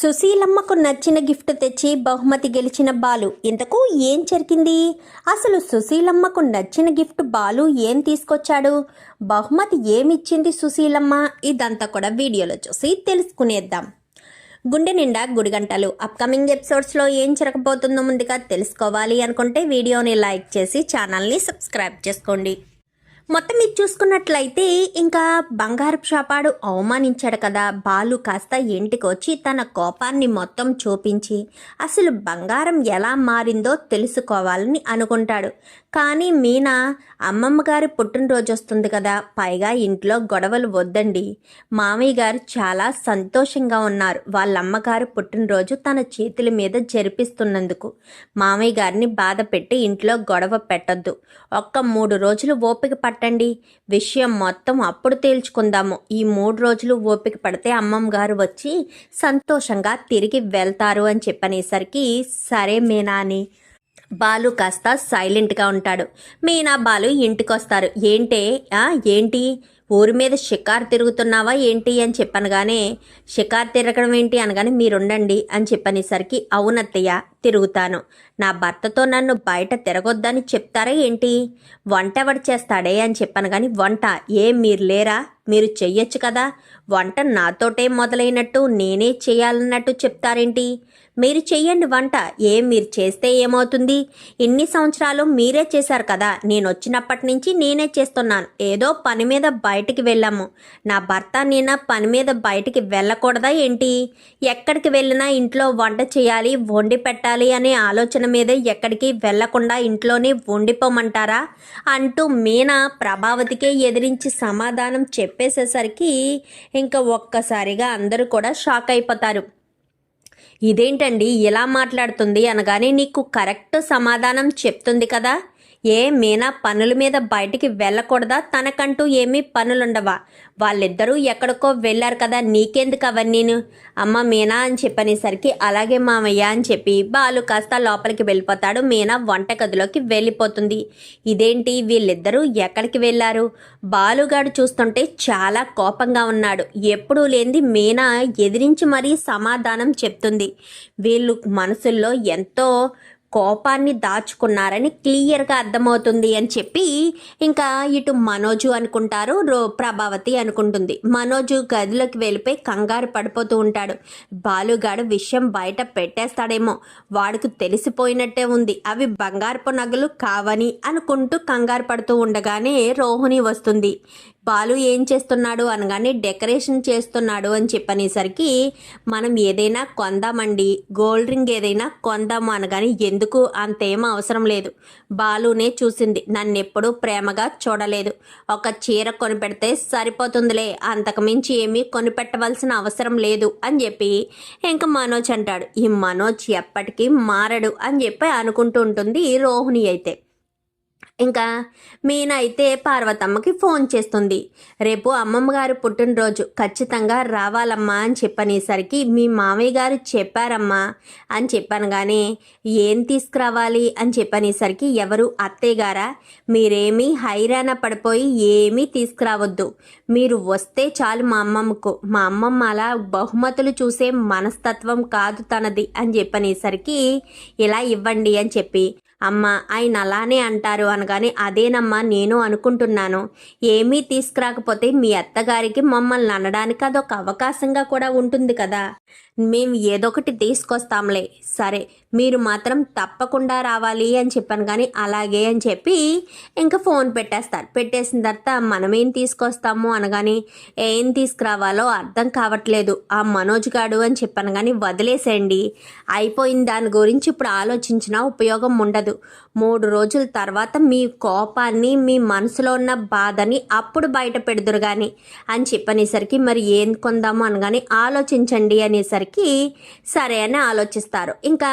సుశీలమ్మకు నచ్చిన గిఫ్ట్ తెచ్చి బహుమతి గెలిచిన బాలు. ఇంతకు ఏం జరిగింది? అసలు సుశీలమ్మకు నచ్చిన గిఫ్ట్ బాలు ఏం తీసుకొచ్చాడు? బహుమతి ఏమిచ్చింది సుశీలమ్మ? ఇదంతా కూడా వీడియోలో చూసి తెలుసుకునేద్దాం. గుండె నిండా గుడిగంటలు. అప్కమింగ్ ఎపిసోడ్స్లో ఏం జరగబోతుందో ముందుగా తెలుసుకోవాలి అనుకుంటే వీడియోని లైక్ చేసి ఛానల్ని సబ్స్క్రైబ్ చేసుకోండి. మొత్తం ఇది చూసుకున్నట్లయితే ఇంకా బంగారపు షాపాడు అవమానించాడు కదా. బాలు కాస్త ఇంటికి వచ్చి తన కోపాన్ని మొత్తం చూపించి అసలు బంగారం ఎలా మారిందో తెలుసుకోవాలని అనుకుంటాడు. కానీ మీనా అమ్మమ్మ గారి పుట్టినరోజు వస్తుంది కదా పైగా ఇంట్లో గొడవలు వద్దండి. మామయ్య గారు చాలా సంతోషంగా ఉన్నారు. వాళ్ళ అమ్మగారు పుట్టినరోజు తన చేతుల మీద జరిపిస్తున్నందుకు. మామయ్య గారిని బాధ పెట్టి ఇంట్లో గొడవ పెట్టద్దు. ఒక్క మూడు రోజులు ఓపిక పట్టండి. విషయం మొత్తం అప్పుడు తేల్చుకుందాము. ఈ మూడు రోజులు ఓపిక పడితే అమ్మమ్మ గారు వచ్చి సంతోషంగా తిరిగి వెళ్తారు అని చెప్పనేసరికి సరే మీనా అని బాలు కాస్త సైలెంట్గా ఉంటాడు. మీనా బాలు ఇంటికి వస్తారు ఏంటే ఏంటి? ఊరి మీద షికారు తిరుగుతున్నావా ఏంటి అని చెప్పనగానే షికారు తిరగడం ఏంటి? అనగానే మీరుండండి అని చెప్పనేసరికి అవునత్తయ్య తిరుగుతాను. నా భర్తతో నన్ను బయట తిరగొద్దని చెప్తారా ఏంటి? వంట ఎవడు చేస్తాడే అని చెప్పాను కానీ వంట ఏ మీరు లేరా? మీరు చెయ్యొచ్చు కదా. వంట నాతోటే మొదలైనట్టు నేనే చేయాలన్నట్టు చెప్తారేంటి? మీరు చెయ్యండి వంట. ఏం మీరు చేస్తే ఏమవుతుంది? ఇన్ని సంవత్సరాలు మీరే చేశారు కదా. నేను వచ్చినప్పటి నుంచి నేనే చేస్తున్నాను. ఏదో పని మీద బయటికి వెళ్ళాము. నా భర్త నేను పని మీద బయటికి వెళ్ళకూడదా ఏంటి? ఎక్కడికి వెళ్ళినా ఇంట్లో వంట చేయాలి వండి పెట్టాలి అనే ఆలోచన మీద ఎక్కడికి వెళ్ళకుండా ఇంట్లోనే వండిపోమంటారా అంటూ మీనా ప్రభావతికే ఎదిరించి సమాధానం చెప్పేసేసరికి ఇంకా ఒక్కసారిగా అందరూ కూడా షాక్ అయిపోతారు. ఇదేంటండి ఇలా మాట్లాడుతుంది అనగానే నీకు కరెక్ట్ సమాధానం చెప్తుంది కదా? ఏ మీనా పనుల మీద బయటికి వెళ్ళకూడదా? తనకంటూ ఏమీ పనులుండవా? వాళ్ళిద్దరూ ఎక్కడికో వెళ్ళారు కదా నీకెందుకు అవన్నీను? అమ్మ మీనా అని చెప్పనేసరికి అలాగే మామయ్య అని చెప్పి బాలు కాస్త లోపలికి వెళ్ళిపోతాడు. మీనా వంటగదిలోకి వెళ్ళిపోతుంది. ఇదేంటి? వీళ్ళిద్దరూ ఎక్కడికి వెళ్ళారు? బాలుగాడు చూస్తుంటే చాలా కోపంగా ఉన్నాడు. ఎప్పుడూ లేనిది మీనా ఎదిరించి మరీ సమాధానం చెప్తుంది. వీళ్ళు మనసుల్లో ఎంతో కోపాన్ని దాచుకున్నారని క్లియర్గా అర్థమవుతుంది అని చెప్పి ఇంకా ఇటు మనోజు అనుకుంటారు రో ప్రభావతి అనుకుంటుంది. మనోజు గదిలోకి వెళ్ళిపోయి కంగారు పడిపోతూ ఉంటాడు. బాలుగాడు విషయం బయట పెట్టేస్తాడేమో. వాడికి తెలిసిపోయినట్టే ఉంది. అవి బంగారపు నగలు కావని అనుకుంటూ కంగారు పడుతూ ఉండగానే రోహిణి వస్తుంది. బాలు ఏం చేస్తున్నాడు అనగానే డెకరేషన్ చేస్తున్నాడు అని చెప్పనేసరికి మనం ఏదైనా కొందామండి గోల్డ్ రింగ్ ఏదైనా కొందాము అనగానే ఎందుకు అంతేం అవసరం లేదు. బాలునే చూసింది. నన్ను ఎప్పుడూ ప్రేమగా చూడలేదు. ఒక చీర కొనిపెడితే సరిపోతుందిలే అంతకుమించి ఏమీ కొనిపెట్టవలసిన అవసరం లేదు అని చెప్పి ఇంకా మనోజ్ అంటాడు. ఈ మనోజ్ ఎప్పటికీ మారడు అని చెప్పి అనుకుంటూ ఉంటుంది రోహిణి అయితే. ఇంకా మీనా అయితే పార్వతమ్మకి ఫోన్ చేస్తుంది. రేపు అమ్మమ్మ గారు పుట్టినరోజు. ఖచ్చితంగా రావాలమ్మా అని చెప్పనేసరికి మీ మామయ్య గారు చెప్పారమ్మా అని చెప్పాను కానీ ఏం తీసుకురావాలి అని చెప్పనేసరికి ఎవరు అత్తయ్య గారా? మీరేమీ హైరాణ పడిపోయి ఏమీ తీసుకురావద్దు. మీరు వస్తే చాలు మా అమ్మమ్మకు. మా అమ్మమ్మ అలా బహుమతులు చూసే మనస్తత్వం కాదు తనది అని చెప్పనేసరికి ఇలా ఇవ్వండి అని చెప్పి అమ్మ ఆయన అలానే అంటారు అనగానే అదేనమ్మా నేను అనుకుంటున్నాను. ఏమీ తీసుకురాకపోతే మీ అత్తగారికి మమ్మల్ని అనడానికి అదొక అవకాశంగా కూడా ఉంటుంది కదా. మేము ఏదొకటి తీసుకొస్తాంలే. సరే మీరు మాత్రం తప్పకుండా రావాలి అని చెప్పాను కానీ అలాగే అని చెప్పి ఇంకా ఫోన్ పెట్టేస్తారు. పెట్టేసిన తర్వాత మనమేం తీసుకొస్తాము అనగాని ఏం తీసుకురావాలో అర్థం కావట్లేదు. ఆ మనోజ్ గాడు అని చెప్పాను కానీ వదిలేసేయండి. అయిపోయిన దాని గురించి ఇప్పుడు ఆలోచించినా ఉపయోగం ఉండదు. మూడు రోజుల తర్వాత మీ కోపాన్ని మీ మనసులో ఉన్న బాధని అప్పుడు బయట పెడుదురు కానీ అని చెప్పనేసరికి మరి ఏం కొందాము అనగానే ఆలోచించండి అనేసరికి సరే అని ఆలోచిస్తారు. ఇంకా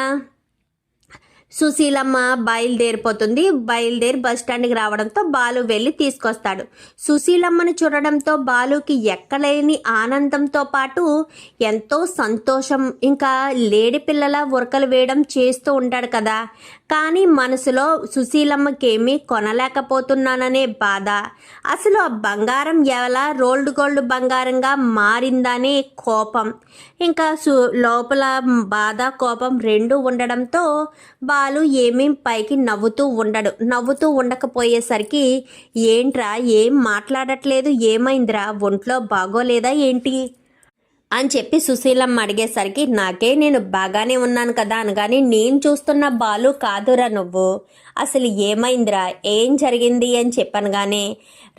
సుశీలమ్మ బయలుదేరిపోతుంది. బయలుదేరి బస్ స్టాండ్కి రావడంతో బాలు వెళ్ళి తీసుకొస్తాడు. సుశీలమ్మను చూడడంతో బాలుకి ఎక్కలేని ఆనందంతో పాటు ఎంతో సంతోషం. ఇంకా లేడి పిల్లల ఉరకలు వేయడం చేస్తూ ఉంటాడు కదా. కానీ మనసులో సుశీలమ్మకేమీ కొనలేకపోతున్నాననే బాధ. అసలు ఆ బంగారం ఎలా రోల్డ్ గోల్డ్ బంగారంగా మారిందనే కోపం. ఇంకా సు లోపల బాధ కోపం రెండు ఉండడంతో బా పాలు ఏమేం పైకి నవ్వుతూ ఉండడు. నవ్వుతూ ఉండకపోయేసరికి ఏంట్రా ఏం మాట్లాడట్లేదు? ఏమైందిరా? ఒంట్లో బాగోలేదా ఏంటి? అని చెప్పి సుశీలమ్మ అడిగేసరికి నాకే నేను బాగానే ఉన్నాను కదా అనగాని నేను చూస్తున్న బాలు కాదురా నువ్వు. అసలు ఏమైందిరా? ఏం జరిగింది? అని చెప్పాను కానీ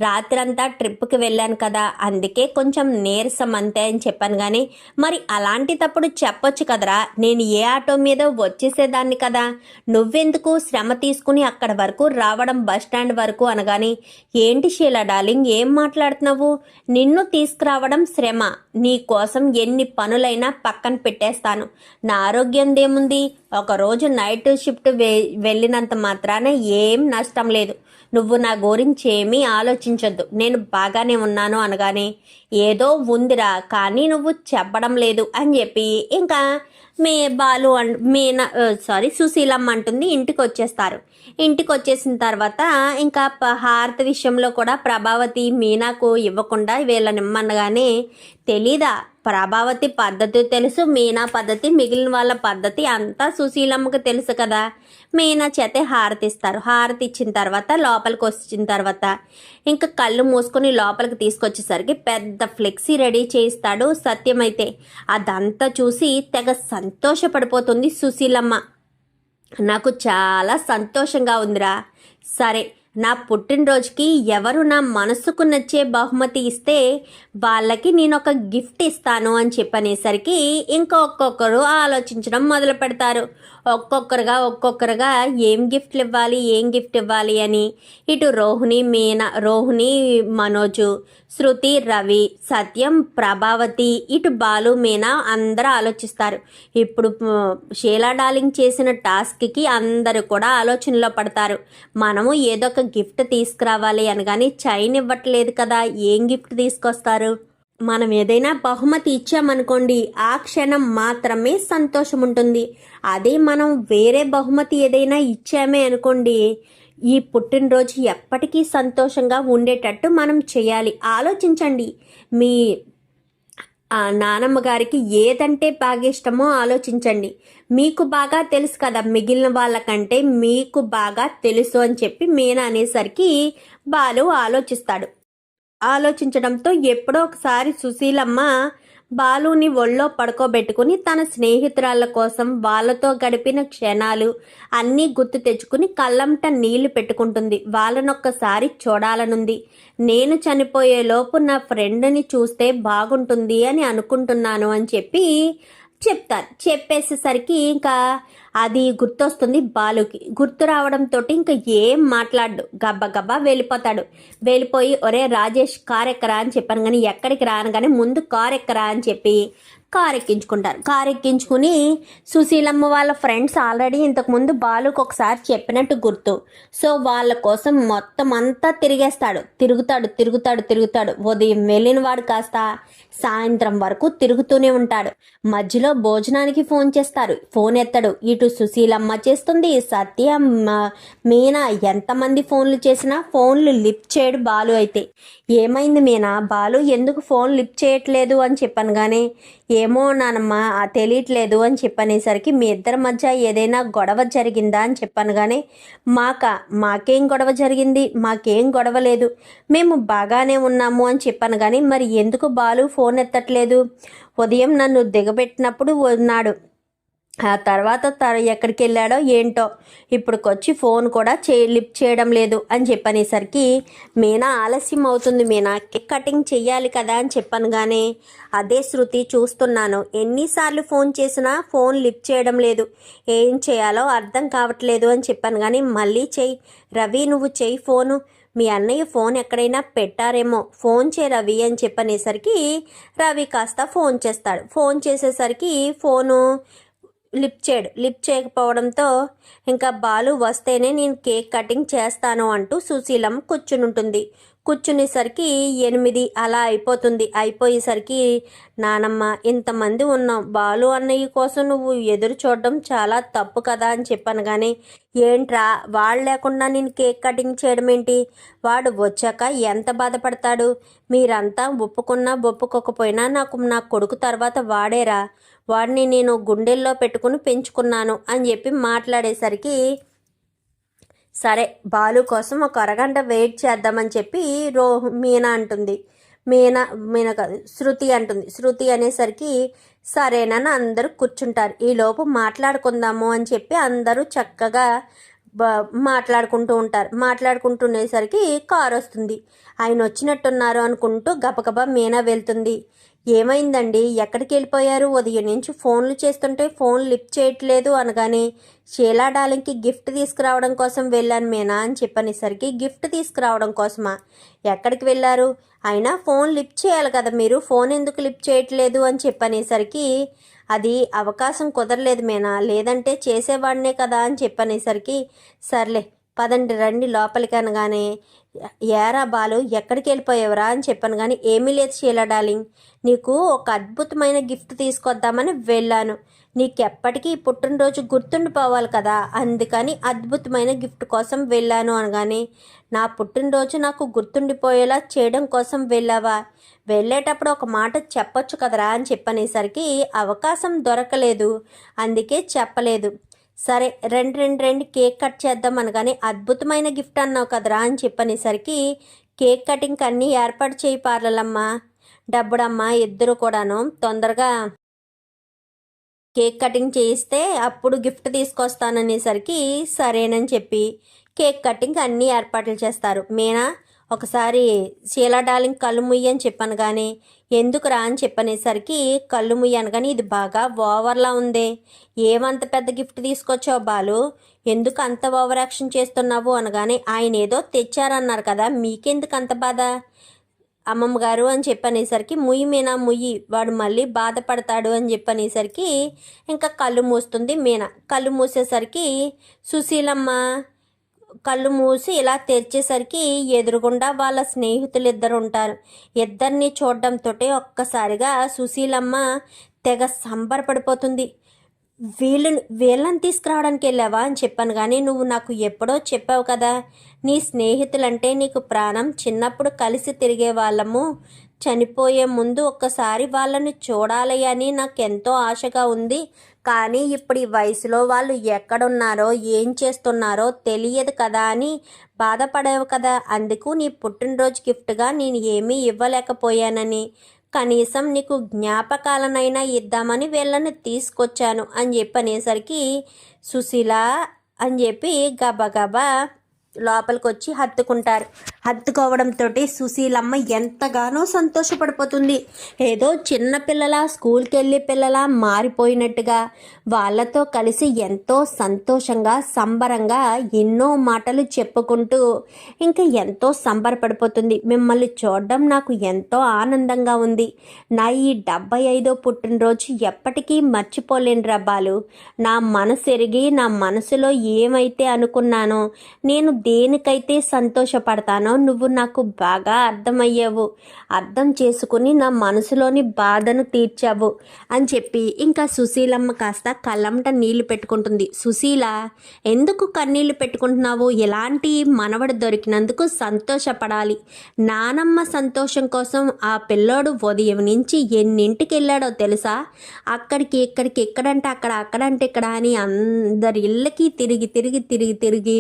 రాత్రంతా ట్రిప్కి వెళ్ళాను కదా అందుకే కొంచెం నీరసం అంతే అని చెప్పాను కానీ మరి అలాంటి తప్పుడు చెప్పొచ్చు కదరా? నేను ఏ ఆటో మీద వచ్చేసేదాన్ని కదా. నువ్వెందుకు శ్రమ తీసుకుని అక్కడ వరకు రావడం బస్ స్టాండ్ వరకు అనగాని ఏంటి షీలా డార్లింగ్ ఏం మాట్లాడుతున్నావు? నిన్ను తీసుకురావడం శ్రమ. నీ కోసం ఎన్ని పనులైనా పక్కన పెట్టేస్తాను. నా ఆరోగ్యం దేముంది ఒకరోజు నైట్ షిఫ్ట్ వె వెళ్ళినంత మాత్రాన ఏం నష్టం లేదు. నువ్వు నా గురించి ఏమీ ఆలోచించొద్దు. నేను బాగానే ఉన్నాను అనగానే ఏదో ఉందిరా కానీ నువ్వు చెప్పడం లేదు అని చెప్పి ఇంకా మే బాలు అన్ మీన సారీ సుశీలమ్మ అంటుంది. ఇంటికి వచ్చేస్తారు ఇంటికి వచ్చేసిన తర్వాత ఇంకా హారత హారతి విషయంలో కూడా ప్రభావతి మీనాకు ఇవ్వకుండా వీళ్ళని ఇమ్మనగానే తెలీదా? ప్రభావతి పద్ధతి తెలుసు మీనా పద్ధతి మిగిలిన వాళ్ళ పద్ధతి అంతా సుశీలమ్మకు తెలుసు కదా. మీనా చేతే హారతి ఇస్తారు హారతి ఇచ్చిన తర్వాత లోపలికి వచ్చిన తర్వాత ఇంకా కళ్ళు మూసుకొని లోపలికి తీసుకొచ్చేసరికి పెద్ద ఫ్లెక్సీ రెడీ చేయిస్తాడు సత్యమైతే. అదంతా చూసి తెగ సంతోషపడిపోతుంది సుశీలమ్మ. నాకు చాలా సంతోషంగా ఉందిరా. సరే నా పుట్టినరోజుకి ఎవరు నా మనసుకు నచ్చే బహుమతి ఇస్తే వాళ్ళకి నేను ఒక గిఫ్ట్ ఇస్తాను అని చెప్పనేసరికి ఇంకొక్కొక్కరు ఆలోచించడం మొదలు పెడతారు ఒక్కొక్కరుగా ఒక్కొక్కరుగా ఏం గిఫ్ట్లు ఇవ్వాలి ఏం గిఫ్ట్ ఇవ్వాలి అని. ఇటు రోహిణి మీనా రోహిణి మనోజు శృతి రవి సత్యం ప్రభావతి ఇటు బాలు మీనా అందరూ ఆలోచిస్తారు. ఇప్పుడు షీలా డార్లింగ్ చేసిన టాస్క్కి అందరూ కూడా ఆలోచనలో పడతారు. మనము ఏదో ఒక గిఫ్ట్ తీసుకురావాలి అనగాని చైన్ ఇవ్వట్లేదు కదా ఏం గిఫ్ట్ తీసుకొస్తారు? మనం ఏదైనా బహుమతి ఇచ్చామనుకోండి ఆ క్షణం మాత్రమే సంతోషం ఉంటుంది అదే మనం వేరే బహుమతి ఏదైనా ఇచ్చామే అనుకోండి ఈ పుట్టినరోజు ఎప్పటికీ సంతోషంగా ఉండేటట్టు మనం చేయాలి. ఆలోచించండి. మీ నానమ్మ గారికి ఏదంటే బాగా ఇష్టమో ఆలోచించండి. మీకు బాగా తెలుసు కదా మిగిలిన వాళ్ళకంటే మీకు బాగా తెలుసు అని చెప్పి మీనా అనేసరికి బాలు ఆలోచిస్తాడు. ఆలోచించడంతో ఎప్పుడో ఒకసారి సుశీలమ్మ బాలుని ఒళ్ళో పడుకోబెట్టుకుని తన స్నేహితురాళ్ళ కోసం వాళ్ళతో గడిపిన క్షణాలు అన్నీ గుర్తు తెచ్చుకుని కళ్ళంట నీళ్ళు పెట్టుకుంటుంది. వాళ్ళనొక్కసారి చూడాలనుంది. నేను చనిపోయే లోపు నా ఫ్రెండ్ని చూస్తే బాగుంటుంది అని అనుకుంటున్నాను అని చెప్పి చెప్తాను చెప్పేసేసరికి ఇంకా అది గుర్తొస్తుంది బాలుకి. గుర్తు రావడంతో ఇంకా ఏం మాట్లాడు. గబ్బా గబ్బా వెళ్ళిపోతాడు. వెళ్ళిపోయి ఒరే రాజేష్ కార్ ఎక్కరా అని చెప్పాను కానీ ఎక్కడికి రాను కానీ ముందు కార్ ఎక్కరా అని చెప్పి కారు ఎక్కించుకుంటారు కారు ఎక్కించుకుని సుశీలమ్మ వాళ్ళ ఫ్రెండ్స్ ఆల్రెడీ ఇంతకుముందు బాలుకు ఒకసారి చెప్పినట్టు గుర్తు. సో వాళ్ళ కోసం మొత్తం అంతా తిరిగేస్తాడు. తిరుగుతాడు తిరుగుతాడు తిరుగుతాడు. ఉదయం వెళ్ళిన వాడు కాస్త సాయంత్రం వరకు తిరుగుతూనే ఉంటాడు. మధ్యలో భోజనానికి ఫోన్ చేస్తారు. ఫోన్ ఎత్తడు. ఇటు సుశీలమ్మ చేస్తుంది సత్య మీనా ఎంతమంది ఫోన్లు చేసినా ఫోన్లు లిఫ్ట్ చేయడు బాలు అయితే. ఏమైంది మీనా? బాలు ఎందుకు ఫోన్ లిఫ్ట్ చేయట్లేదు అని చెప్పాను కానీ ఏమో నానమ్మా ఆ తెలియట్లేదు అని చెప్పనేసరికి మీ ఇద్దరి మధ్య ఏదైనా గొడవ జరిగిందా అని చెప్పాను కానీ మాక మాకేం గొడవ జరిగింది? మాకేం గొడవ లేదు. మేము బాగానే ఉన్నాము అని చెప్పాను కానీ మరి ఎందుకు బాలు ఫోన్ ఎత్తట్లేదు? ఉదయం నన్ను దిగబెట్టినప్పుడు ఉన్నాడు. ఆ తర్వాత తను ఎక్కడికి వెళ్ళాడో ఏంటో. ఇప్పుడుకొచ్చి ఫోన్ కూడా చే లిఫ్ట్ చేయడం లేదు అని చెప్పనేసరికి మీనా ఆలస్యం అవుతుంది మీనా. కేక్ కటింగ్ చెయ్యాలి కదా అని చెప్పాను కానీ అదే శృతి చూస్తున్నాను. ఎన్నిసార్లు ఫోన్ చేసినా ఫోన్ లిఫ్ట్ చేయడం లేదు. ఏం చేయాలో అర్థం కావట్లేదు అని చెప్పాను కానీ మళ్ళీ చెయ్యి. రవి నువ్వు చెయ్యి ఫోను. మీ అన్నయ్య ఫోన్ ఎక్కడైనా పెట్టారేమో. ఫోన్ చే రవి అని చెప్పనేసరికి రవి కాస్త ఫోన్ చేస్తాడు. ఫోన్ చేసేసరికి ఫోను లిప్ చేయడు లిప్ చేయకపోవడంతో ఇంకా బాలు వస్తేనే నేను కేక్ కటింగ్ చేస్తాను అంటూ సుశీలమ్మ కూర్చుని కూర్చునేసరికి ఎనిమిది అలా అయిపోతుంది. అయిపోయేసరికి నానమ్మ ఇంతమంది ఉన్నాం. బాలు అన్నయ్య కోసం నువ్వు ఎదురు చూడడం చాలా తప్పు కదా అని చెప్పాను. కానీ ఏంట్రా? వాళ్ళు లేకుండా నేను కేక్ కటింగ్ చేయడం ఏంటి వాడు వచ్చాక ఎంత బాధపడతాడు? మీరంతా ఒప్పుకున్నా ఒప్పుకోకపోయినా నాకు నా కొడుకు తర్వాత వాడేరా. వాడిని నేను గుండెల్లో పెట్టుకుని పెంచుకున్నాను అని చెప్పి మాట్లాడేసరికి సరే బాలు కోసం ఒక అరగంట వెయిట్ చేద్దామని చెప్పి రో మీనా అంటుంది. మీనా మీనా కాదు శృతి అంటుంది. శృతి అనేసరికి సరేనని అందరూ కూర్చుంటారు. ఈలోపు మాట్లాడుకుందాము అని చెప్పి అందరూ చక్కగా మాట్లాడుకుంటూ ఉంటారు. మాట్లాడుకుంటునేసరికి కారు వస్తుంది. ఆయన వచ్చినట్టున్నారు అనుకుంటూ గబగబా మీనా వెళ్తుంది. ఏమైందండి? ఎక్కడికి వెళ్ళిపోయారు? ఉదయం నుంచి ఫోన్లు చేస్తుంటే ఫోన్ లిఫ్ట్ చేయట్లేదు అనగానే షీలా డాలింగ్కి గిఫ్ట్ తీసుకురావడం కోసం వెళ్ళాను మీనా అని చెప్పనేసరికి గిఫ్ట్ తీసుకురావడం కోసమా? ఎక్కడికి వెళ్ళారు? అయినా ఫోన్ లిఫ్ట్ చేయాలి కదా మీరు. ఫోన్ ఎందుకు లిఫ్ట్ చేయట్లేదు? అని చెప్పనేసరికి అది అవకాశం కుదరలేదు మేనా? లేదంటే చేసేవాడినే కదా అని చెప్పనేసరికి సర్లే పదండి రండి లోపలికి అనగానే ఏరా బాలు ఎక్కడికి వెళ్ళిపోయావురా? అని చెప్పాను కానీ ఏమీ లేదు షీలా డార్లింగ్ నీకు ఒక అద్భుతమైన గిఫ్ట్ తీసుకొద్దామని వెళ్ళాను. నీకెప్పటికీ పుట్టినరోజు గుర్తుండిపోవాలి కదా అందుకని అద్భుతమైన గిఫ్ట్ కోసం వెళ్ళాను అనగానే నా పుట్టినరోజు నాకు గుర్తుండిపోయేలా చేయడం కోసం వెళ్ళావా? వెళ్ళేటప్పుడు ఒక మాట చెప్పొచ్చు కదరా అని చెప్పనేసరికి అవకాశం దొరకలేదు. అందుకే చెప్పలేదు. సరే రెండు రెండు రెండు కేక్ కట్ చేద్దాం అనగానే అద్భుతమైన గిఫ్ట్ అన్నావు కదరా అని చెప్పనేసరికి కేక్ కటింగ్ అన్నీ ఏర్పాటు చేయి పార్లలమ్మ. డబ్బుడమ్మ ఇద్దరు కూడాను తొందరగా కేక్ కటింగ్ చేయిస్తే అప్పుడు గిఫ్ట్ తీసుకొస్తాననేసరికి సరేనని చెప్పి కేక్ కటింగ్ అన్నీ ఏర్పాట్లు చేస్తారు. మీనా? ఒకసారి షీలా డార్లింగ్ కళ్ళు ముయ్యి అని చెప్పాను కానీ ఎందుకు రా అని చెప్పనేసరికి కళ్ళు ముయ్యాను కానీ ఇది బాగా ఓవర్లా ఉంది. ఏమంత పెద్ద గిఫ్ట్ తీసుకొచ్చావు బాలు? ఎందుకు అంత ఓవర్ యాక్షన్ చేస్తున్నావు అనగానే ఆయన ఏదో తెచ్చారన్నారు కదా మీకెందుకు అంత బాధ? అమ్మమ్మ గారు అని చెప్పనేసరికి ముయ్యి మీనా ముయ్యి వాడు మళ్ళీ బాధపడతాడు అని చెప్పనేసరికి ఇంకా కళ్ళు మూస్తుంది మీనా. కళ్ళు మూసేసరికి సుశీలమ్మ కళ్ళు మూసి ఇలా తెరిచేసరికి ఎదురుగుండా వాళ్ళ స్నేహితులు ఇద్దరు ఉంటారు ఇద్దరిని చూడడంతో ఒక్కసారిగా సుశీలమ్మ తెగ సంబరపడిపోతుంది. వీళ్ళని వీళ్ళని తీసుకురావడానికి వెళ్ళావా అని చెప్పాను కానీ నువ్వు నాకు ఎప్పుడో చెప్పావు కదా నీ స్నేహితులంటే నీకు ప్రాణం. చిన్నప్పుడు కలిసి తిరిగే వాళ్ళము చనిపోయే ముందు ఒక్కసారి వాళ్ళని చూడాలి అని నాకు ఎంతో ఆశగా ఉంది. కానీ ఇప్పుడు ఈ వయసులో వాళ్ళు ఎక్కడున్నారో ఏం చేస్తున్నారో తెలియదు కదా అని బాధపడేవు కదా. అందుకు నీ పుట్టినరోజు గిఫ్ట్గా నేను ఏమీ ఇవ్వలేకపోయానని కనీసం నీకు జ్ఞాపకాలనైనా ఇద్దామని వీళ్ళని తీసుకొచ్చాను అని చెప్పనేసరికి సుశీల అని చెప్పి గబగబా లోపలికి వచ్చి హత్తుకుంటారు. హత్తుకోవడంతో సుశీలమ్మ ఎంతగానో సంతోషపడిపోతుంది. ఏదో చిన్న పిల్లల స్కూల్కి వెళ్ళే పిల్లల మారిపోయినట్టుగా వాళ్ళతో కలిసి ఎంతో సంతోషంగా సంబరంగా ఎన్నో మాటలు చెప్పుకుంటూ ఇంకా ఎంతో సంబరపడిపోతుంది. మిమ్మల్ని చూడడం నాకు ఎంతో ఆనందంగా ఉంది. నా ఈ డెబ్బై ఐదో పుట్టినరోజు ఎప్పటికీ మర్చిపోలేని రబ్బాలు నా మనసు ఎరిగి నా మనసులో ఏమైతే అనుకున్నానో నేను దేనికైతే సంతోషపడతానో నువ్వు నాకు బాగా అర్థమయ్యావు. అర్థం చేసుకుని నా మనసులోని బాధను తీర్చావు అని చెప్పి ఇంకా సుశీలమ్మ కాస్త కళ్ళంట నీళ్ళు పెట్టుకుంటుంది. సుశీల ఎందుకు కన్నీళ్ళు పెట్టుకుంటున్నావు? ఎలాంటి మనవడు దొరికినందుకు సంతోషపడాలి. నానమ్మ సంతోషం కోసం ఆ పిల్లోడు ఉదయం నుంచి ఎన్నింటికి వెళ్ళాడో తెలుసా? అక్కడికి ఇక్కడికి ఎక్కడంటే అక్కడ అక్కడంటే ఇక్కడ అని అందరి ఇళ్ళకి తిరిగి తిరిగి తిరిగి తిరిగి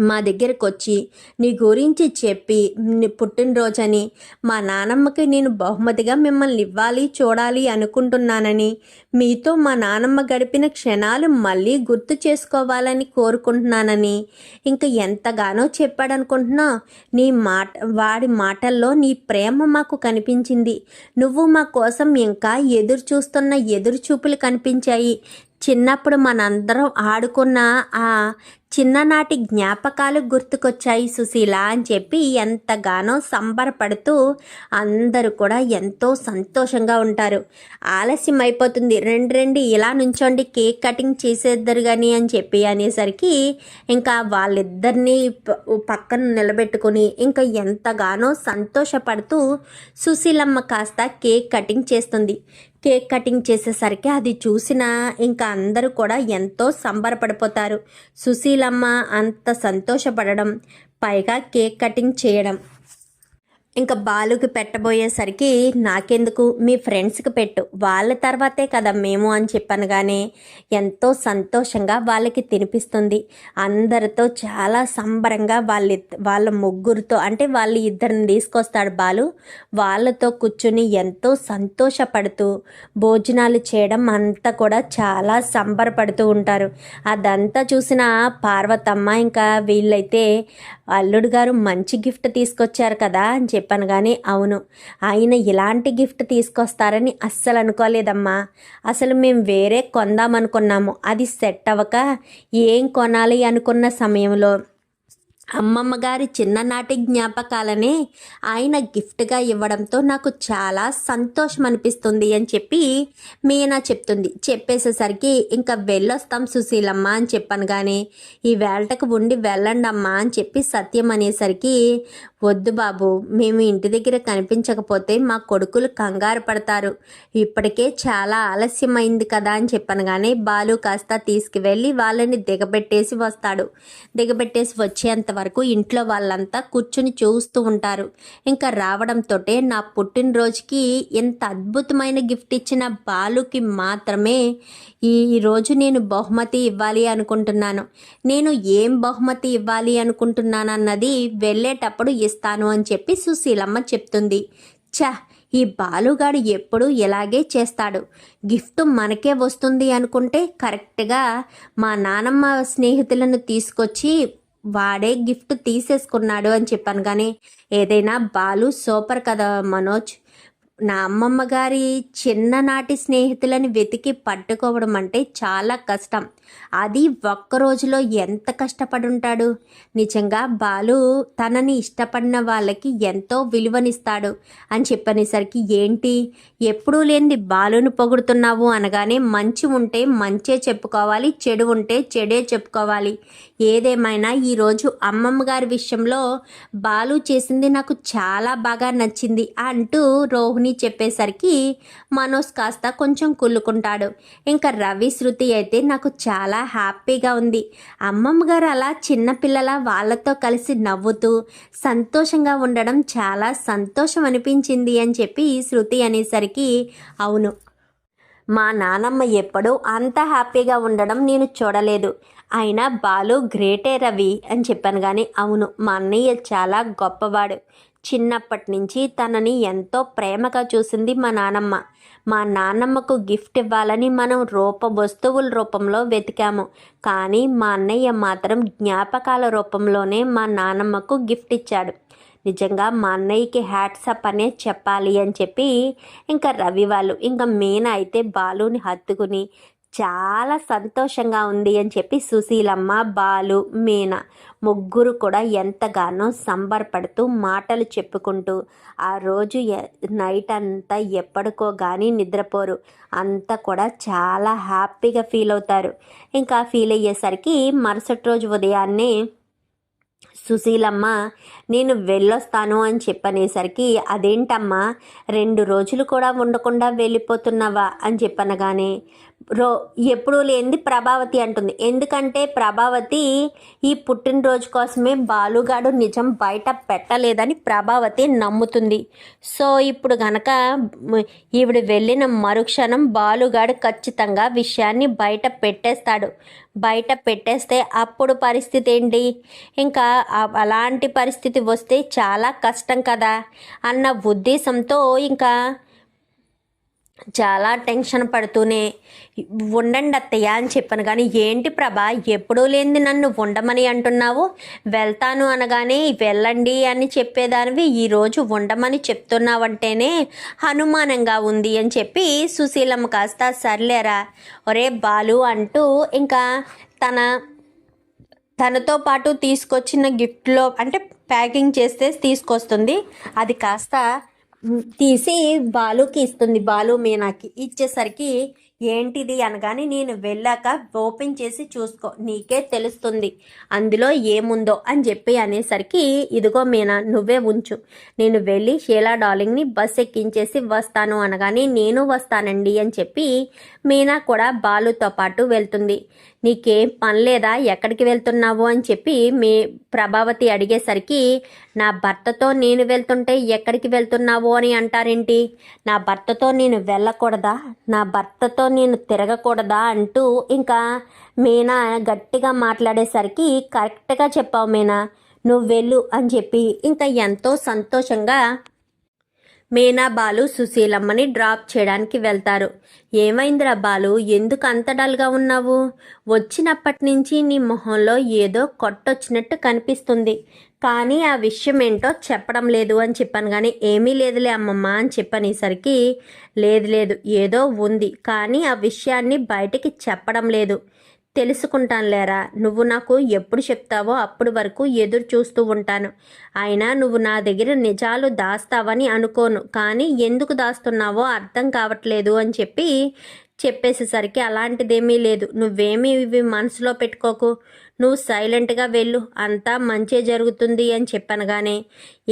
మా దగ్గరకు వచ్చి నీ గురించి చెప్పి నీ పుట్టినరోజని మా నానమ్మకి నేను బహుమతిగా మిమ్మల్ని ఇవ్వాలి చూడాలి అనుకుంటున్నానని మీతో మా నానమ్మ గడిపిన క్షణాలు మళ్ళీ గుర్తు చేసుకోవాలని కోరుకుంటున్నానని ఇంకా ఎంతగానో చెప్పాడనుకుంటున్నా. నీ మాట వాడి మాటల్లో నీ ప్రేమ మాకు కనిపించింది. నువ్వు మా కోసం ఇంకా ఎదురు చూస్తున్న ఎదురు చూపులు కనిపించాయి. చిన్నప్పుడు మనందరం ఆడుకున్న ఆ చిన్ననాటి జ్ఞాపకాలు గుర్తుకొచ్చాయి సుశీల అని చెప్పి ఎంతగానో సంబరపడుతూ అందరూ కూడా ఎంతో సంతోషంగా ఉంటారు. ఆలస్యం అయిపోతుంది. రెండు రెండు ఇలా నుంచోండి కేక్ కటింగ్ చేసేద్దరు కానీ అని చెప్పి అనేసరికి ఇంకా వాళ్ళిద్దరినీ పక్కన నిలబెట్టుకుని ఇంకా ఎంతగానో సంతోషపడుతూ సుశీలమ్మ కాస్త కేక్ కటింగ్ చేస్తుంది. కేక్ కటింగ్ చేసేసరికి అది చూసిన ఇంకా అందరూ కూడా ఎంతో సంబరపడిపోతారు. సుశీలమ్మ అంత సంతోషపడడం పైగా కేక్ కటింగ్ చేయడం. ఇంకా బాలుకి పెట్టబోయేసరికి నాకెందుకు? మీ ఫ్రెండ్స్కి పెట్టు. వాళ్ళ తర్వాతే కదా మేము అని చెప్పాను కానీ ఎంతో సంతోషంగా వాళ్ళకి తినిపిస్తుంది. అందరితో చాలా సంబరంగా వాళ్ళ వాళ్ళ ముగ్గురితో అంటే వాళ్ళ ఇద్దరిని తీసుకొస్తాడు బాలు. వాళ్ళతో కూర్చుని ఎంతో సంతోషపడుతూ భోజనాలు చేయడం అంతా కూడా చాలా సంబరపడుతూ ఉంటారు. అదంతా చూసిన పార్వతమ్మ ఇంకా వీళ్ళైతే అల్లుడు గారు మంచి గిఫ్ట్ తీసుకొచ్చారు కదా అని చెప్పి చెప్పాను కానీ అవును. ఆయన ఇలాంటి గిఫ్ట్ తీసుకొస్తారని అస్సలు అనుకోలేదమ్మా. అసలు మేము వేరే కొందామనుకున్నాము అది సెట్ అవ్వక ఏం కొనాలి అనుకున్న సమయంలో. అమ్మమ్మ గారి చిన్ననాటి జ్ఞాపకాలనే ఆయన గిఫ్ట్గా ఇవ్వడంతో నాకు చాలా సంతోషం అనిపిస్తుంది అని చెప్పి మీనా చెప్తుంది. చెప్పేసేసరికి ఇంకా వెళ్ళొస్తాం సుశీలమ్మ అని చెప్పాను కానీ ఈ వేళటకు ఉండి వెళ్ళండి అమ్మా అని చెప్పి సత్యం అనేసరికి వద్దు బాబు మేము ఇంటి దగ్గర కనిపించకపోతే మా కొడుకులు కంగారు పడతారు. ఇప్పటికే చాలా ఆలస్యమైంది కదా అని చెప్పాను కానీ బాలు కాస్త తీసుకువెళ్ళి వాళ్ళని దిగబెట్టేసి వస్తాడు. దిగబెట్టేసి వచ్చేంత వరకు ఇంట్లో వాళ్ళంతా కూర్చుని చూస్తూ ఉంటారు. ఇంకా రావడంతో నా పుట్టినరోజుకి ఎంత అద్భుతమైన గిఫ్ట్ ఇచ్చిన బాలుకి మాత్రమే ఈ రోజు నేను బహుమతి ఇవ్వాలి అనుకుంటున్నాను. నేను ఏం బహుమతి ఇవ్వాలి అనుకుంటున్నానన్నది వెళ్ళేటప్పుడు ఇస్తాను అని చెప్పి సుశీలమ్మ చెప్తుంది. ఛ! ఈ బాలుగాడు ఎప్పుడు ఇలాగే చేస్తాడు. గిఫ్ట్ మనకే వస్తుంది అనుకుంటే కరెక్ట్గా మా నానమ్మ స్నేహితులను తీసుకొచ్చి వాడే గిఫ్ట్ తీసేసుకున్నాడు అని చెప్పాను. కానీ ఏదైనా బాలు సూపర్ కదా మనోజ్. నా అమ్మమ్మ గారి చిన్ననాటి స్నేహితులని వెతికి పట్టుకోవడం అంటే చాలా కష్టం. అది ఒక్క రోజులో ఎంత కష్టపడి ఉంటాడు నిజంగా బాలు తనని ఇష్టపడిన వాళ్ళకి ఎంతో విలువనిస్తాడు అని చెప్పనేసరికి ఏంటి? ఎప్పుడూ లేనిది బాలును పొగుడుతున్నావు అనగానే మంచి ఉంటే మంచే చెప్పుకోవాలి చెడు ఉంటే చెడే చెప్పుకోవాలి. ఏదేమైనా ఈరోజు అమ్మమ్మ గారి విషయంలో బాలు చేసింది నాకు చాలా బాగా నచ్చింది అంటూ రోహిణి చెప్పేసరికి మనోజ్ కాస్త కొంచెం కుళ్ళుకుంటాడు. ఇంకా రవి శృతి అయితే నాకు చాలా హ్యాపీగా ఉంది. అమ్మమ్మ గారు అలా చిన్నపిల్లల వాళ్ళతో కలిసి నవ్వుతూ సంతోషంగా ఉండడం చాలా సంతోషం అనిపించింది అని చెప్పి శృతి అనేసరికి అవును మా నానమ్మ ఎప్పుడూ అంత హ్యాపీగా ఉండడం నేను చూడలేదు. అయినా బాలు గ్రేటే రవి అని చెప్పాను కానీ అవును మా అన్నయ్య చాలా గొప్పవాడు. చిన్నప్పటి నుంచి తనని ఎంతో ప్రేమగా చూసింది మా నానమ్మ. మా నాన్నమ్మకు గిఫ్ట్ ఇవ్వాలని మనం రూప వస్తువుల రూపంలో వెతికాము. కానీ మా అన్నయ్య మాత్రం జ్ఞాపకాల రూపంలోనే మా నానమ్మకు గిఫ్ట్ ఇచ్చాడు. నిజంగా మా అన్నయ్యకి హ్యాట్సప్ అనే చెప్పాలి అని చెప్పి ఇంకా రవి వాళ్ళు ఇంకా మీన అయితే బాలుని హత్తుకుని చాలా సంతోషంగా ఉంది అని చెప్పి సుశీలమ్మ బాలు మీనా ముగ్గురు కూడా ఎంతగానో సంబరపడుతూ మాటలు చెప్పుకుంటూ ఆ రోజు నైట్ అంతా ఎప్పటికో కానీ నిద్రపోరు. అంతా కూడా చాలా హ్యాపీగా ఫీల్ అవుతారు. ఇంకా ఫీల్ అయ్యేసరికి మరుసటి రోజు ఉదయాన్నే సుశీలమ్మ నేను వెళ్ళొస్తాను అని చెప్పనేసరికి అదేంటమ్మా రెండు రోజులు కూడా ఉండకుండా వెళ్ళిపోతున్నావా? అని చెప్పనగానే రో ఎప్పుడూ లేనిది ప్రభావతి అంటుంది. ఎందుకంటే ప్రభావతి ఈ పుట్టినరోజు కోసమే బాలుగాడు నిజం బయట పెట్టలేదని ప్రభావతి నమ్ముతుంది. సో ఇప్పుడు గనక ఈవిడ వెళ్ళిన మరుక్షణం బాలుగాడు ఖచ్చితంగా విషయాన్ని బయట పెట్టేస్తాడు. బయట పెట్టేస్తే అప్పుడు పరిస్థితి ఏంటి? ఇంకా అలాంటి పరిస్థితి వస్తే చాలా కష్టం కదా? అన్న ఉద్దేశంతో ఇంకా చాలా టెన్షన్ పడుతూనే ఉండండి అత్తయ్య అని చెప్పాను. కానీ ఏంటి ప్రభా ఎప్పుడూ లేనిది నన్ను ఉండమని అంటున్నావు? వెళ్తాను అనగానే వెళ్ళండి అని చెప్పేదానివి. ఈరోజు ఉండమని చెప్తున్నావంటేనే అనుమానంగా ఉంది అని చెప్పి సుశీలమ్మ కాస్త సర్లేరా ఒరే బాలు అంటూ ఇంకా తన తనతో పాటు తీసుకొచ్చిన గిఫ్ట్లో అంటే ప్యాకింగ్ చేస్తే తీసుకొస్తుంది. అది కాస్త తీసి బాలుకి ఇస్తుంది. బాలు మీనాకి ఇచ్చేసరికి ఏంటిది అనగానే నేను వెళ్ళాక ఓపెన్ చేసి చూసుకో నీకే తెలుస్తుంది అందులో ఏముందో అని చెప్పి అనేసరికి ఇదిగో మీనా నువ్వే ఉంచు. నేను వెళ్ళి షీలా డార్లింగ్ని బస్ ఎక్కించేసి వస్తాను అనగానే నేను వస్తానండి అని చెప్పి మీనా కూడా బాలుతో పాటు వెళ్తుంది. నీకేం పని లేదా? ఎక్కడికి వెళ్తున్నావు? అని చెప్పి మీ ప్రభావతి అడిగేసరికి నా భర్తతో నేను వెళ్తుంటే ఎక్కడికి వెళ్తున్నావు అని అంటారేంటి? నా భర్తతో నేను వెళ్ళకూడదా? నా భర్తతో నేను తిరగకూడదా? అంటూ ఇంకా మీనా గట్టిగా మాట్లాడేసరికి కరెక్ట్గా చెప్పావు మీనా నువ్వు వెళ్ళు అని చెప్పి ఇంకా ఎంతో సంతోషంగా మీనా బాలు సుశీలమ్మని డ్రాప్ చేయడానికి వెళ్తారు. ఏమైందిరా బాలు ఎందుకు అంత డల్గా ఉన్నావు? వచ్చినప్పటి నుంచి నీ మొహంలో ఏదో కొట్టొచ్చినట్టు కనిపిస్తుంది. కానీ ఆ విషయం ఏంటో చెప్పడం లేదు అని చెప్పాను కానీ ఏమీ లేదులే అమ్మమ్మ అని చెప్పనేసరికి లేదు లేదు ఏదో ఉంది. కానీ ఆ విషయాన్ని బయటికి చెప్పడం లేదు. తెలుసుకుంటాను లేరా? నువ్వు నాకు ఎప్పుడు చెప్తావో అప్పుడు వరకు ఎదురు చూస్తూ ఉంటాను. అయినా నువ్వు నా దగ్గర నిజాలు దాస్తావని అనుకోను. కానీ ఎందుకు దాస్తున్నావో అర్థం కావట్లేదు అని చెప్పి చెప్పేసేసరికి అలాంటిదేమీ లేదు. నువ్వేమీ ఇవి మనసులో పెట్టుకోకు. నువ్వు సైలెంట్గా వెళ్ళు. అంతా మంచే జరుగుతుంది అని చెప్పనగానే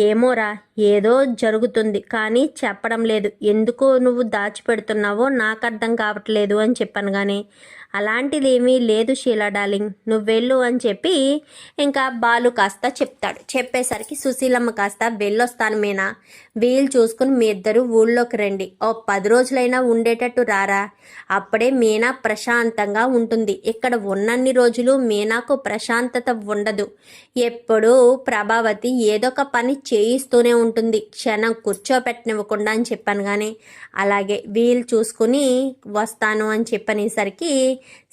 ఏమోరా ఏదో జరుగుతుంది కానీ చెప్పడం లేదు. ఎందుకు నువ్వు దాచిపెడుతున్నావో నాకు అర్థం కావట్లేదు అని చెప్పనగానే అలాంటిది ఏమీ లేదు షీలా డార్లింగ్. నువ్వు వెళ్ళు అని చెప్పి ఇంకా బాలు కాస్త చెప్తాడు. చెప్పేసరికి సుశీలమ్మ కాస్త వెళ్ళొస్తాను మీనా. వీలు చూసుకుని మీ ఇద్దరు ఊళ్ళోకి రండి. ఓ పది రోజులైనా ఉండేటట్టు రారా. అప్పుడే మీనా ప్రశాంతంగా ఉంటుంది. ఇక్కడ ఉన్నన్ని రోజులు మీనాకు ప్రశాంతత ఉండదు. ఎప్పుడూ ప్రభావతి ఏదో ఒక పని చేయిస్తూనే ఉంటుంది ఉంటుంది. క్షణం కూర్చోపెట్టనివ్వకుండా అని చెప్పాను కానీ అలాగే వీలు చూసుకుని వస్తాను అని చెప్పనేసరికి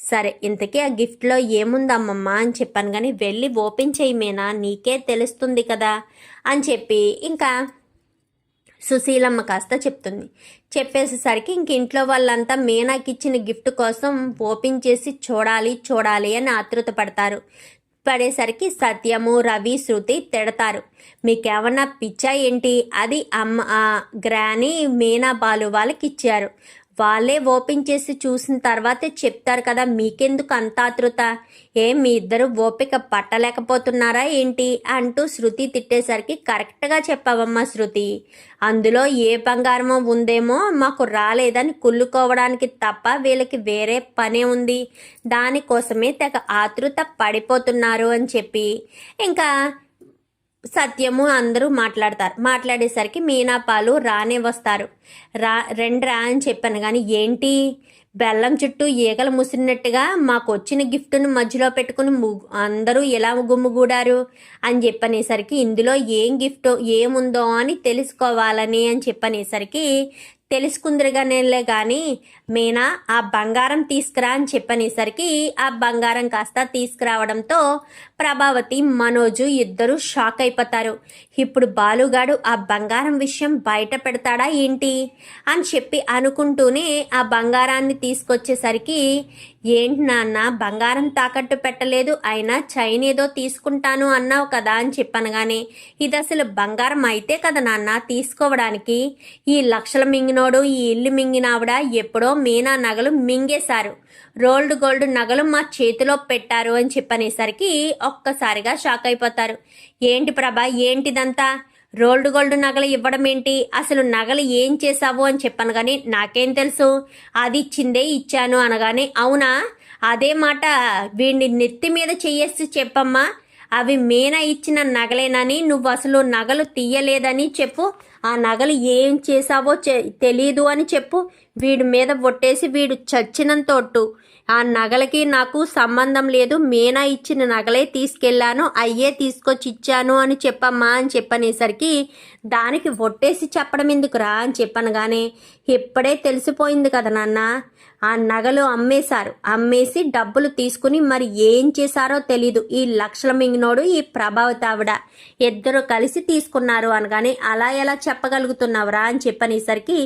సరే ఇంతకీ ఆ గిఫ్ట్లో ఏముందమ్మమ్మ అని చెప్పాను కానీ వెళ్ళి ఓపెన్ చేయమేనా నీకే తెలుస్తుంది కదా అని చెప్పి ఇంకా సుశీలమ్మ కాస్త చెప్తుంది. చెప్పేసేసరికి ఇంక ఇంట్లో వాళ్ళంతా మీనాకి ఇచ్చిన గిఫ్ట్ కోసం ఓపెన్ చేసి చూడాలి చూడాలి అని ఆతృత పడతారు. పడేసరికి సత్యము రవి శృతి తిడతారు. మీకేమన్నా పిచ్చా ఏంటి? అది అమ్మ గ్రాని మీనా బాలు వాళ్ళకి ఇచ్చారు వాళ్ళే ఓపెన్ చేసి చూసిన తర్వాతే చెప్తారు కదా మీకెందుకు అంత ఆతృత? ఏం మీ ఇద్దరు ఓపిక పట్టలేకపోతున్నారా ఏంటి? అంటూ శృతి తిట్టేసరికి కరెక్ట్గా చెప్పావమ్మా శృతి. అందులో ఏ బంగారమో ఉందేమో మాకు రాలేదని కుళ్ళుకోవడానికి తప్ప వీళ్ళకి వేరే పనే ఉంది. దానికోసమే తెగ ఆతృత పడిపోతున్నారు అని చెప్పి. ఇంకా సత్యము అందరూ మాట్లాడతారు. మాట్లాడేసరికి మీనాపాలు రానే వస్తారు. రా రండ్రా అని చెప్పాను. కానీ ఏంటి? బెల్లం చుట్టూ ఈగలు ముసిరినట్టుగా మాకు వచ్చిన గిఫ్ట్ను మధ్యలో పెట్టుకుని ము అందరూ ఎలా గుమ్ముగూడారు? అని చెప్పనేసరికి ఇందులో ఏం గిఫ్ట్ ఏముందో అని తెలుసుకోవాలని అని చెప్పనేసరికి తెలుసుకుందరుగానేలే కానీ మీనా ఆ బంగారం తీసుకురా అని చెప్పనేసరికి ఆ బంగారం కాస్త తీసుకురావడంతో ప్రభావతి మనోజు ఇద్దరు షాక్ అయిపోతారు. ఇప్పుడు బాలుగాడు ఆ బంగారం విషయం బయట పెడతాడా ఏంటి? అని చెప్పి అనుకుంటూనే ఆ బంగారాన్ని తీసుకొచ్చేసరికి ఏంటి నాన్న బంగారం తాకట్టు పెట్టలేదు అయినా చైన్ ఏదో తీసుకుంటాను అన్నావు కదా అని చెప్పాను కానీ ఇది అసలు బంగారం అయితే కదా నాన్న తీసుకోవడానికి? ఈ లక్షల మింగినోడు ఈ ఇల్లు మింగినావిడ ఎప్పుడో మీనా నగలు మింగేశారు. రోల్డ్ గోల్డ్ నగలు మా చేతిలో పెట్టారు అని చెప్పనేసరికి ఒక్కసారిగా షాక్ అయిపోతారు. ఏంటి ప్రభా ఏంటిదంతా? రోల్డ్ గోల్డ్ నగలు ఇవ్వడం ఏంటి? అసలు నగలు ఏం చేశావు అని చెప్పాను కానీ నాకేం తెలుసు? అది ఇచ్చిందే ఇచ్చాను అనగానే అవునా? అదే మాట వీడిని నెత్తి మీద చెయ్యేసి చెప్పమ్మా. అవి మీనా ఇచ్చిన నగలేనని నువ్వు అసలు నగలు తీయలేదని చెప్పు. ఆ నగలు ఏం చేశావో చె- తెలీదు అని చెప్పు. వీడి మీద ఒట్టేసి వీడు చచ్చినంతోట్టు. ఆ నగలకి నాకు సంబంధం లేదు. మీనా ఇచ్చిన నగలే తీసుకెళ్ళాను. అయ్యే తీసుకొచ్చి ఇచ్చాను అని చెప్పమ్మా అని చెప్పనేసరికి దానికి ఒట్టేసి చెప్పడం ఎందుకురా అని చెప్పాను కానీ ఇప్పుడే తెలిసిపోయింది కదా నాన్న. ఆ నగలు అమ్మేశారు. అమ్మేసి డబ్బులు తీసుకుని మరి ఏం చేశారో తెలీదు. ఈ లక్షల మింగినోడు ఈ ప్రభావతి ఆవిడ ఇద్దరు కలిసి తీసుకున్నారు అనగానే అలా ఎలా చెప్పగలుగుతున్నావురా అని చెప్పనేసరికి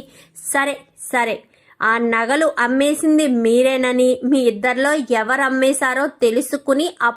సరే సరే ఆ నగలు అమ్మేసింది మీరేనని మీ ఇద్దరిలో ఎవరు అమ్మేశారో తెలుసుకుని